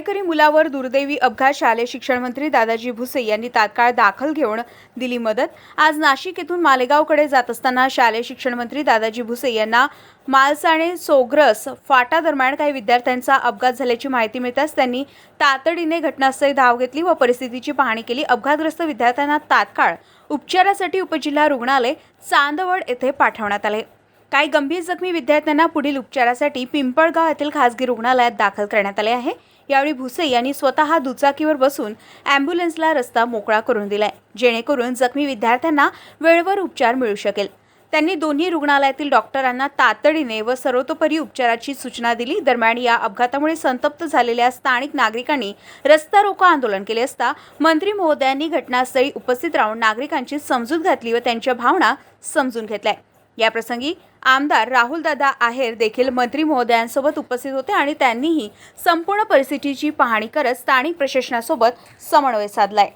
शाळेकरी मुलावर दुर्दैवी अपघात शालेय शिक्षण मंत्री दादाजी भुसे यांनी तात्काळ दाखल घेऊन दिली मदत. आज नाशिक येथून मालेगावकडे जात असताना शालेय शिक्षण मंत्री दादाजी भुसे यांना मालसाणे सोग्रस फाटा दरम्यान काही विद्यार्थ्यांचा अपघात झाल्याची माहिती मिळताच त्यांनी तातडीने घटनास्थळी धाव घेतली व परिस्थितीची पाहणी केली. अपघातग्रस्त विद्यार्थ्यांना तात्काळ उपचारासाठी उपजिल्हा रुग्णालय चांदवड येथे पाठवण्यात आले. काही गंभीर जखमी विद्यार्थ्यांना पुढील उपचारासाठी पिंपळगाव येथील खासगी रुग्णालयात दाखल करण्यात आले आहे. यावेळी भुसे यांनी स्वतः दुचाकीवर बसून ॲम्ब्युलन्सला रस्ता मोकळा करून दिलाय जेणेकरून जखमी विद्यार्थ्यांना वेळेवर उपचार मिळू शकेल. त्यांनी दोन्ही रुग्णालयातील डॉक्टरांना तातडीने व सर्वतोपरी उपचाराची सूचना दिली. दरम्यान या अपघातामुळे संतप्त झालेल्या स्थानिक नागरिकांनी रस्ता रोको आंदोलन केले असता मंत्री महोदयांनी घटनास्थळी उपस्थित राहून नागरिकांची समजूत घातली व त्यांच्या भावना समजून घेतल्या. याप्रसंगी आमदार राहुलदादा आहेर देखील मंत्री महोदयांसोबत उपस्थित होते आणि त्यांनीही संपूर्ण परिस्थितीची पाहणी करत स्थानिक प्रशासनासोबत समन्वय साधलाय.